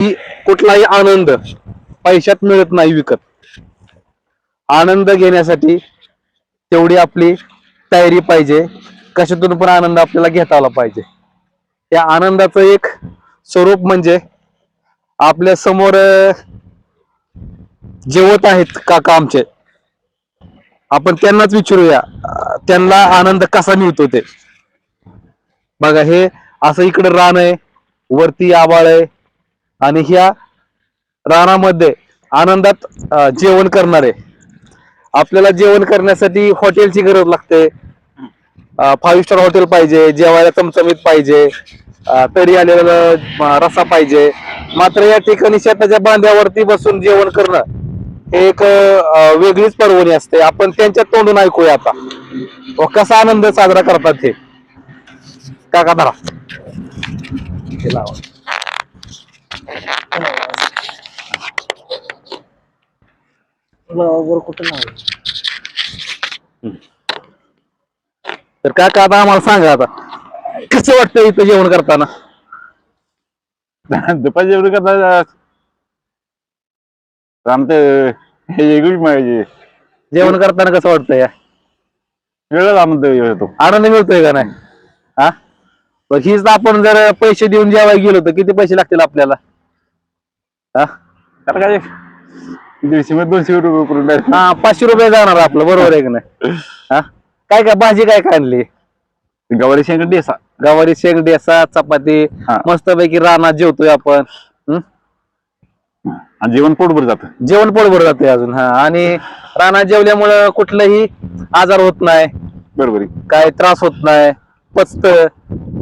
की कुठलाही आनंद पैशात मिळत नाही विकत. आनंद घेण्यासाठी तेवढी आपली तयारी पाहिजे. कशातून पण आनंद आपल्याला घेता आला पाहिजे. या आनंदाचं एक स्वरूप म्हणजे आपल्यासमोर जेवत आहेत काका आमचे. आपण त्यांनाच विचारूया त्यांना आनंद कसा मिळतो ते. बघा हे असं इकडे रान आहे वरती आबाळ आहे आणि ह्या रानामध्ये आनंदात जेवण जेवण करणारे. आपल्याला जेवण करण्यासाठी हॉटेलची गरज लागते. फाईव्ह स्टार हॉटेल पाहिजे जेवायला चमचमीत पाहिजे तरी आलेलं रसा पाहिजे. मात्र या ठिकाणी शेताच्या बांध्यावरती बसून जेवण करणं हे एक वेगळीच पर्वणी असते. आपण त्यांच्या तोंडून ऐकूया आता. व कसा आनंद साजरा करतात हे. काका धरा. कुठं नाही तर काका आता आम्हाला सांगा आता. कसं वाटतं इथं जेवण करताना? दुपारची एवढी करता आमचं हे वेगळीच माहिती जेवण करताना कसं वाटतं या? वेगळाच आनंद येतो आनंद मिळतोय का नाही? हा? पण हीच आपण जर पैसे देऊन जेवायला गेलो तर किती पैसे लागतील आपल्याला? हा? काय दीडशे मध्ये दोनशे रुपये करून. हा पाचशे रुपये जाणार आपलं बरोबर आहे का नाही? हा? काय काय भाजी काय काय आणली? गवारी शेंग डेसा. गवारी शेंगडी असा चपाती हा. मस्तपैकी रानात जेवतोय आपण. हं? आणि जेवण पोटभर जातं. जेवण पोटभर जाते अजून हा. आणि रानात जेवल्यामुळं कुठलंही आजार होत नाही. बरोबर आहे. काय त्रास होत नाही. पचत.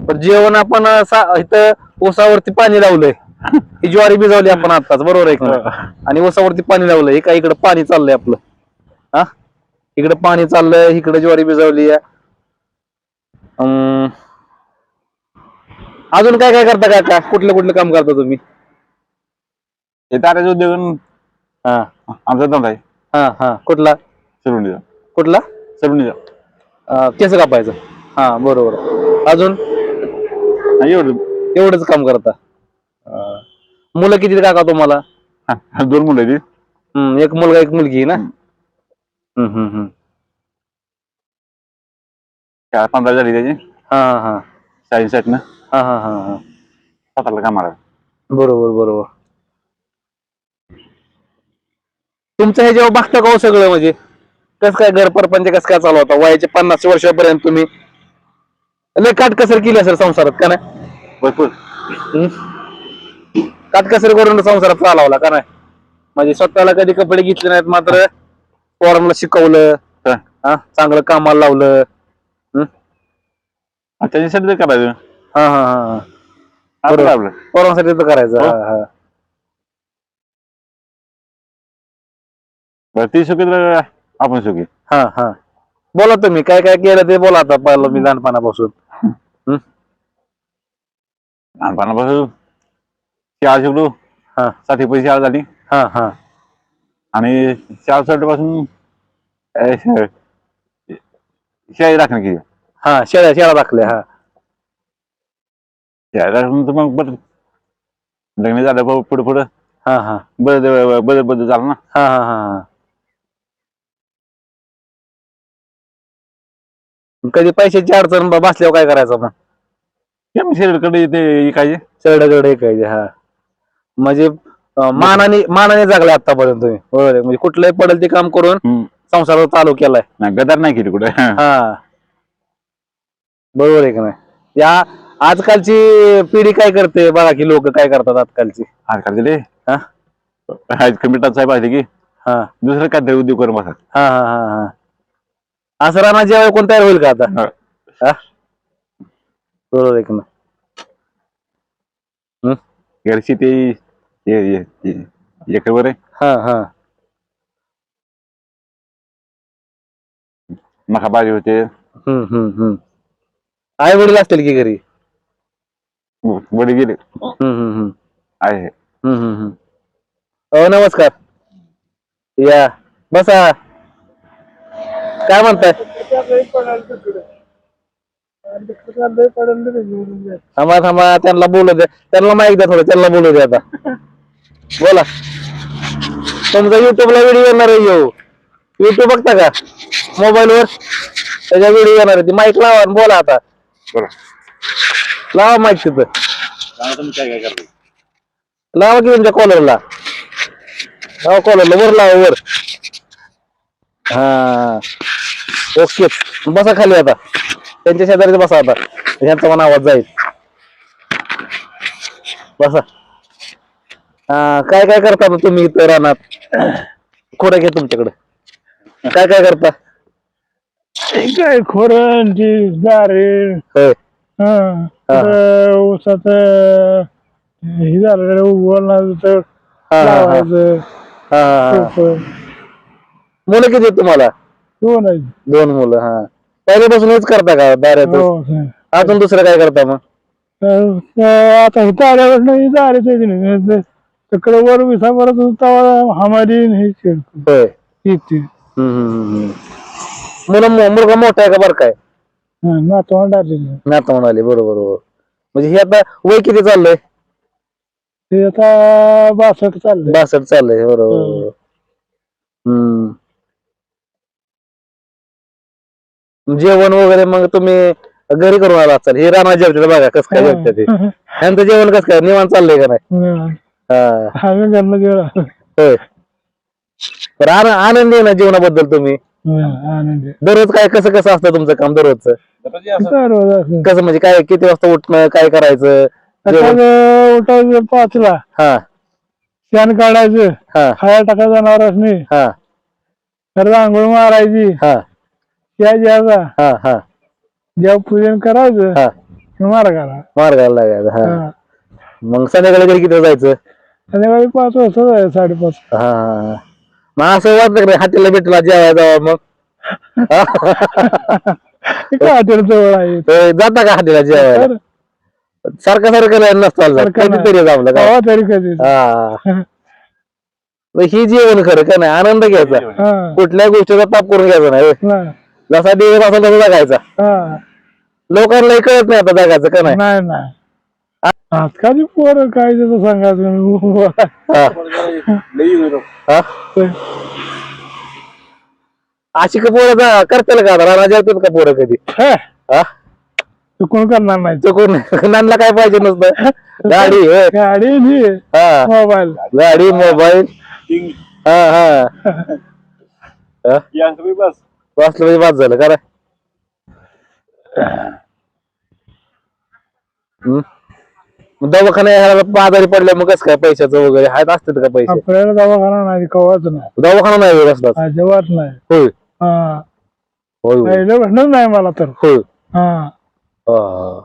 पण जेवण आपण सा- इथं ऊसावरती पाणी लावलंय. ही ज्वारी भिजवली आपण आताच बरोबर आहे का? आणि ऊसावरती पाणी लावलंय. एका इकडे पाणी चाललंय आपलं. हा? इकडे पाणी चाललंय इकडे ज्वारी भिजवली अजून काय काय करता काका? कुठलं कुठलं काम करता तुम्ही? हे ताऱ्याचं उद्योग हा. आमचा धंदा आहे. हा हा. कुठला? सरुणीचा कुठला? सरुणीचा अं, केस कापायचं. हा बरोबर. अजून? एवढं. एवढंच काम करता. मुलं किती काका तुम्हाला? हा, दोन मुलं आहेत. हम्म, एक मुलगा एक मुलगी ना? हम्म, हम्म, हम्म. चार पंधरा झाली त्याची? हा हा. आहेत ना? हा हा हा हा. सातारला कामाला. बरोबर बरोबर. तुमचं हे जेव्हा बघता का हो सगळं म्हणजे? कस काय घर परपंच कस काय चालू होता? वयाच्या पन्नास वर्षापर्यंत तुम्ही लय काटकसर केली असेल संसारात का नाही? भरपूर. हम्म? काटकसर करून संसारात चालवला का नाही? म्हणजे स्वतःला कधी कपडे घेतले नाहीत मात्र पोरांना शिकवलं हा. चांगलं कामाला लावलं. त्याच्यासाठी करायचं. हा हा हा आपलं बरोबर. आपलं पोरांसाठी तर करायचं हो. हा हा. बरं ती सुखी तर आपण सुखी. हा हा. बोला तुम्ही काय काय केलं ते बोला आता पहिलं मी लहानपणापासून. लहानपणापासून? शाळा शिकलो हा साठी पैसे शाळा झाली. हा हा. आणि शाळा पासून शाळी राखण केली हा शेळ्या दाखल्या हा. शाळा राखून तर मग बरं. लग्न झालं प- पुढं पुढं. हा हा. बदल बदल बदल झाला ना. हा हा हा हा. कधी पैशाची अडचण ब- बसल्यावर काय करायचं मग? ते मग शेरकडे ते इकायचे चढगड ऐकायचे हा. म्हणजे मानाने मानाने जगलाय आतापर्यंत तुम्ही. बरोबर आहे. म्हणजे कुठलंही पडेल ते काम करून हम्म. संसार चालू केलाय. नाही, गदार नाही केली कुठे. हा. बरोबर आहे का नाही? या आजकालची पिढी काय करते? बघा की लोक काय करतात आजकालची. आजकाल दिले हा? कमिटात साहेब आहे की हा. दुसरं काहीतरी उद्योग करून बसा हा हा हा हा. असं राहणार जेव्हा कोण तयार होईल का आता? हा. हा? बरोबर आहे का नाही? घरची ते एकरवर आहे? हा हा. मका बाजी होते. हम्म हम्म हम्म. आई वडील असतील की घरी? बडी गेले. हम्म हम्म हम्म. आहे. हम्म हम्म हम्म. हो नमस्कार. या बसा. काय म्हणताय? थांबा थांबा. त्यांना बोलू द्या. त्यांना माहिती द्या थोडं. त्यांना बोलू द्या आता. बोला. तुमचा युट्यूबला व्हिडिओ येणार आहे येऊ. युट्यूब बघता का? मोबाईल वर. त्याच्या व्हिडिओ येणार आहे. ती माईक लावा आणि बोला आता. बोला. लावा माईक तिथं. सांगा तुम्ही काय काय करता लावा की तुमच्या कॉलरला लावा कॉलरला वर लावा वर. हा. ओके. बसा खाली आता. त्यांच्या शेजारी बसा आता. ह्यांचा पण आवाज जाईल. बसा. हा काय काय करता मग तुम्ही इथं रानात? खोडं घे तुमच्याकडे. काय काय करता? काय खोरांची दारे होय. ऊसाच हे झालं उगवलं तर हा, हा, हा. लावायचं हा, हा, हा. रोपं. मुलं किती आहेत तुम्हाला? दोन आहेत. दोन मुलं हा. पहिल्यापासून हेच करता का दाऱ्यात हो, सर. अजून दुसरं काय करता मग? तर, आता आल्यावर नाही दारे नाही तिकडे वर विसा परत होता हमारी हे. होय. मुलं मुलगा मोठा आहे का बरं काय? हा, नातवंड आलेले नाता म्हणाले बरोबर बरोबर. म्हणजे हे आता वय किती चाललंय? ते आता बासष्ट चाललंय. बासष्ट चाललंय बरोबर हम्म. बरोबर. हम्म. जेवण वगैरे मग तुम्ही घरी करून आला असाल? हे राणा जेवते बघा कसं काय जेवते ते. यांचं जेवण कसं काय? निवांत चाललंय का नाही? हा. हा. गेलो होय. तर आन- आनंदी आहे ना जीवनाबद्दल तुम्ही? आनंदी दररोज काय कसं कसं असतं तुमचं काम दररोजचं? रोज असं? कसं म्हणजे काय किती वाजता उठणं काय करायचं? जेवण? सकाळी उठायचं पाचला. हा. शेण काढायचं. हा. खाया टाका जनावरांनी हा. तर आंघोळ मारायची. हा. त्या हा हा. जेव्हा पूजन करायचं. हा. मार्गाला. मार्गाला लागायचं हा. हा. मग संध्याकाळी घरी किती जायचं? संध्याकाळी पाच वाजता जायचं साडेपाच. हा. मग असं वाटतं का हातीला भेटला जेवायला जावं मग? काय हॉटेल जवळ आहे. जाता का हातीला जेवायला? तर? सारखं सारखं नाही नसतं सारखं नाही. कधीतरी आपलं काय कवा तरी कधी हा. मग ही जेवण खरं का नाही आनंद घ्यायचा. हा. कुठल्या गोष्टीचा ताप करून घ्यायचा नाही होय. जसा दिवस असेल तसा जगायचा. हा. लोकांनाही कळत नाही आता जगायचं का नाही. नाही नाही. आजकालची पोरं काय त्याचं सांगायचं? हा? हा? अशी का पोरं करतील का आता? राणा जेवतात का पोरं कधी? हे, हा? तू कोण करणार नाही. चुकून नानला काय पाहिजे नसतं? गाडी होय. गाडी नी हा. मोबाईल. गाडी मोबाईल. हा हा. हा? बस. वाचलं म्हणजे बाद झालं दवाखाना यायला आजारी पडल्या मग कसं काय पैशाचं वगैरे? आहेत असतात का पैसे? आपल्याला दवाखाना नाही कवाच नाही. दवाखाना नाही वेळ असतात अजिबात नाही. होय. हा. होय होय. पहिलं प्रश्नच नाही मला तर. होय. हा. हा.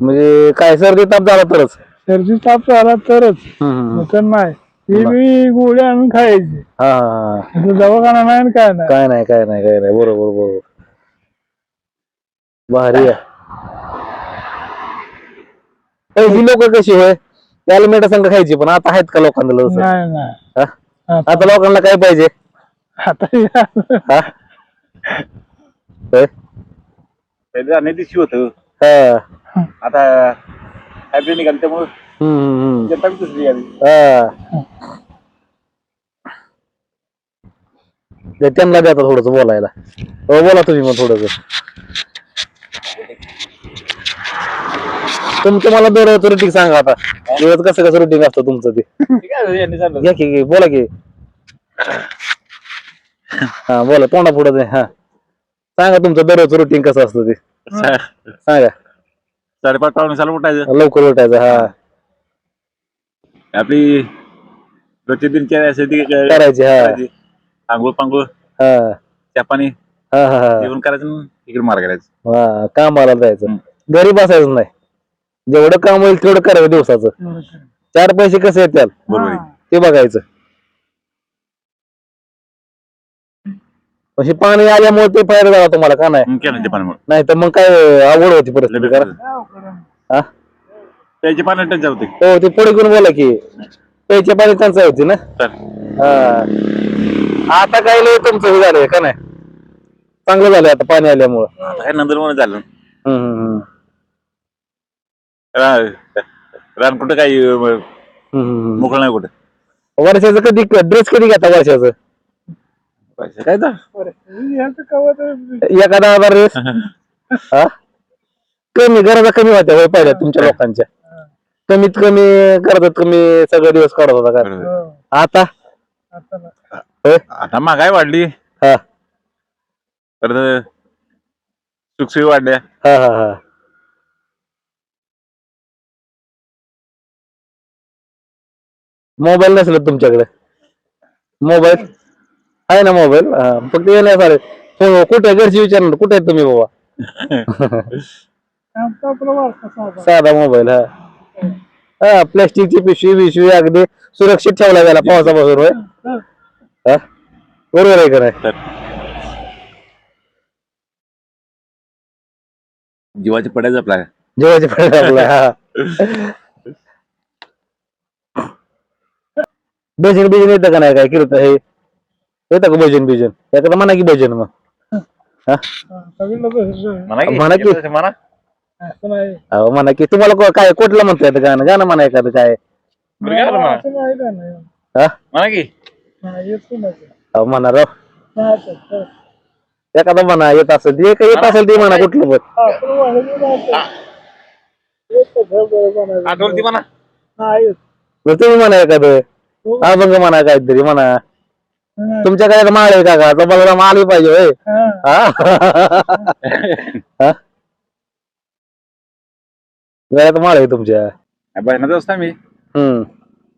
म्हणजे काय सर्दी ताप झाला तरच? सर्दी ताप झाला तरच. तर नाही. ती बी गोळी आणून खायची. हा दवाखाना नाही आणि काय नाही. काय नाही काय नाही काय नाही. बरोबर बरोबर. भारी आहे. पहिली लोक कशी होय त्याला मेटा संघ खायची पण आता आहेत का लोकांना लस नाही नाही हा? आता लोकांना काय पाहिजे आता या- हा? होय? पहिले अनेक दिवशी होत हा. आता निघाल त्यामुळे हम्म, हम्म, हम्म. जनता बी दुसरी आली हा. ते त्यांना द्या थोडस बोलायला हो बोला तुम्ही मग थोडस तुमचं मला दररोज रुटीन सांगा आता. दिवस कसं कसं रुटीन असतं तुमचं ते? घ्या की घे, बोला की. हा बोला तोंडा पुढे हा. सांगा तुमचं दररोज रुटीन कसं असतं ते. सांगा. साडेपाच पावणे साला उठायचं. लवकर उठायचं हा. आपली ती क- करायची हा. आंघोळ पांघोळ हा. चहा पाणी हा हा हा. जेवण करायचं आणि इकडे मार करायचं हा कामाला जायचं. हम्म. घरी बसायचं नाही. जेवढं काम होईल तेवढं करावं दिवसाचं. चार पैसे कसे येतात बरोबर. ते बघायचं. म्हणजे पाणी आल्यामुळे ते फायदा झाला तुम्हाला का नाही? मग केलं ते पाण्यामुळे नाही तर मग काय अवघड होती परिस्थिती करा. हा प्यायचे पाणी होते. हो ते पुढे घेऊन बोला की प्यायच्या पाणी टंचाई होती ना? चल हा. आता काय लय तुमचं हे झालंय का नाही? चांगलं झालंय आता पाणी आल्यामुळं. आता काय नंतर म्हणून झालं. हम्म, हम्म, हम्म. रान कुठं काही. मोकळं नाही कुठं? वर्षाचं कधी ड्रेस कधी घेता वर्षाचं? पैसे काय तर. एखादा ड्रेस हा? कमी गरजा कमी होत्या होय पहिल्या तुमच्या लोकांच्या. कमीत कमी गरजात कमी सगळे दिवस काढत होता का? आता. होय? आता महागाई वाढली. हा. परत सुखसोयी वाढल्या. हा हा हा. मोबाईल नसलं तुमच्याकडे. मोबाईल? आहे ना मोबाईल? हा फक्त येण्यासारे फोन कुठे घरची विचारणार कुठे आहेत तुम्ही बाबा? साधा. साधा मोबाईल हा. हा प्लॅस्टिकची पिशवी बिशवी अगदी सुरक्षित ठेवला गेला पावसापासून होय? हा. हा बरोबर आहे का नाही? जीवाची पडायचं आपला जेवायचे फळ आपला हा. भजन बिजन येतं का नाही काय कीर्तन हे येतं का भजन बिजन एखादं म्हणा की भजन मग हा. म्हणा की. म्हणा नाही अहो म्हणा की तुम्हाला को- काय कुठलं म्हणता येतं गाणं गाणं म्हणा एखादं काय बरं म्हणा. का हा म्हणा. अहो म्हणा राव. एखादं म्हणा येत असेल ते काय येत असेल ते म्हणा कुठलं पण बरं बनायचं. आठवणती म्हणा. बरं तुम्ही म्हणा एखादं अभंग म्हणा काहीतरी म्हणा. तुमच्याकडे माळ आहे का का तो बलराम आली पाहिजे होय. हा. गळ्यात माळ आहे तुमच्या. बहिणाचा असता मी. हम्म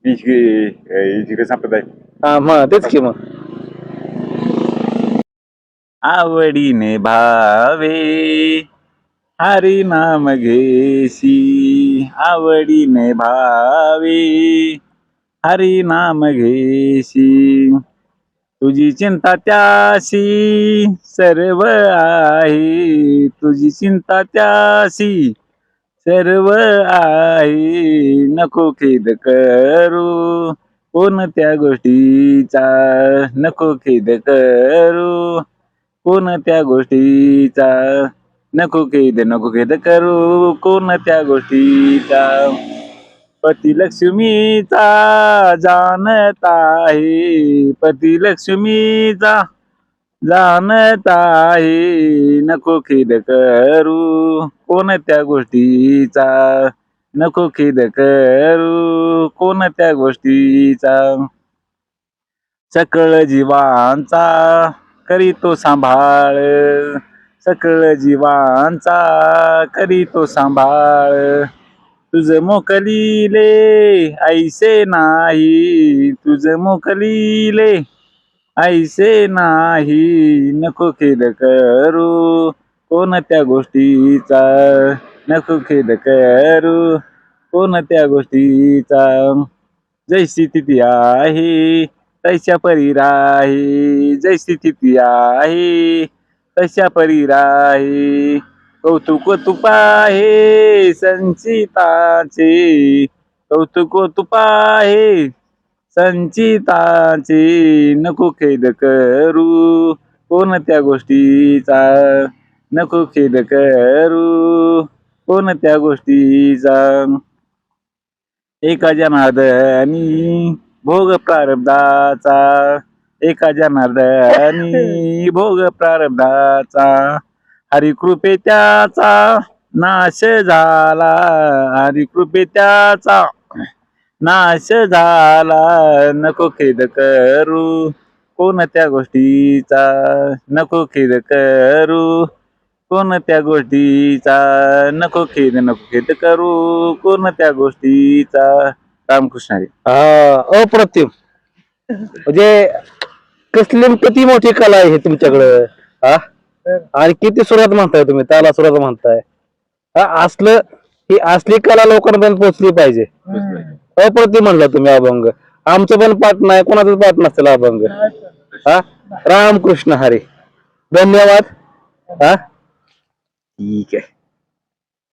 इकडे संप्रदाय हा मग तेच की मग. आवडीने भावे हरी नाम घेसी आवडीने भावे हरी नाम घेशी. तुझी चिंता त्याशी सर्व आहे. तुझी चिंता त्याशी सर्व आहे. नको खेद करू कोणत्या गोष्टीचा नको खेद करू कोणत्या गोष्टीचा नको खेद नको खेद करू कोणत्या गोष्टीचा पती लक्ष्मीचा जाणत आहे. पती लक्ष्मीचा जाणत आहे. नको खेद करू कोणत्या गोष्टीचा? नको खेद करू कोणत्या गोष्टीचा? सकळ जीवांचा करीतो सांभाळ. सकळ जीवांचा करीतो सांभाळ. तुझ मोकलीले ऐसे नाही तुझ मोकलीले ऐसे नाही नको खेद करू कोणत्या गोष्टीचा नको खेद करू कोणत्या गोष्टीचा जैसी तिथी आहे तशा परी राही जैसी तिथी आहे तशा परी कौतुक कौतुक तुपाहे संचिताचे. कौतुक तुपाहे संचिताचे. नको खेद करू. कोणत्या गोष्टीचा? नको खेद करू. कोणत्या गोष्टीचा? एका जनार्दनी भोग प्रारब्धाचा. एका जनार्दनी भोग प्रारब्धाचा. हरिकृपे त्याचा नाश झाला. हरिकृपे त्याचा नाश झाला. नको खेद करू कोणत्या गोष्टीचा? नको खेद करू कोणत्या गोष्टीचा? नको खेद नको खेद करू कोणत्या गोष्टीचा? रामकृष्ण हरी. हा अप्रतिम. म्हणजे कसली किती मोठी कला आहे हे तुमच्याकडं? हा? आणि किती सुरात म्हणताय तुम्ही? ताला सुरात म्हणताय. हा असलं ही असली कला लोकांपर्यंत पोहोचली पाहिजे. हम्म. अप्रतिम म्हणला तुम्ही अभंग. आमचं पण पाठ नाही कोणाचं पाठ नसेल अभंग. हा? रामकृष्ण हरी. धन्यवाद. हा? ठीक आहे.